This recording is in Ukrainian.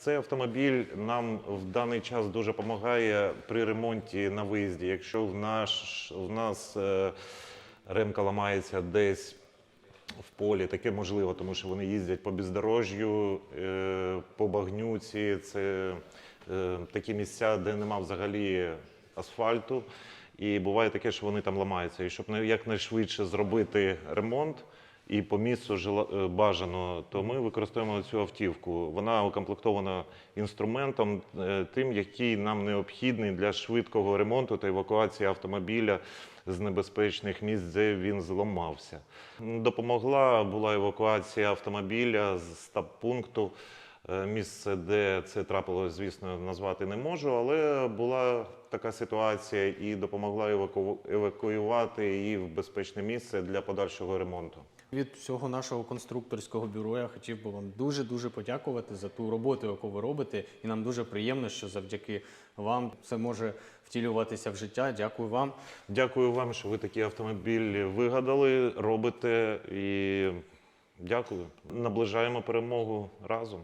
Цей автомобіль нам в даний час дуже допомагає при ремонті на виїзді. Якщо в, наш, в нас е, ремка ламається десь в полі, таке можливо, тому що вони їздять по бездорожжю, е, по багнюці. Це е, такі місця, де нема взагалі асфальту. І буває таке, що вони там ламаються. І щоб якнайшвидше зробити ремонт і по місцю жела- е, бажано, то ми використовуємо цю автівку. Вона укомплектована інструментом, е, тим, який нам необхідний для швидкого ремонту та евакуації автомобіля з небезпечних місць, де він зламався. Допомогла була евакуація автомобіля з стаб-пункту. Е, Місце, де це трапилось, звісно, назвати не можу, але була така ситуація і допомогла еваку... евакуювати її в безпечне місце для подальшого ремонту. Від всього нашого конструкторського бюро я хотів би вам дуже дуже подякувати за ту роботу, яку ви робите. І нам дуже приємно, що завдяки вам це може втілюватися в життя. Дякую вам. Дякую вам, що ви такі автомобілі вигадали, робите і дякую. Наближаємо перемогу разом.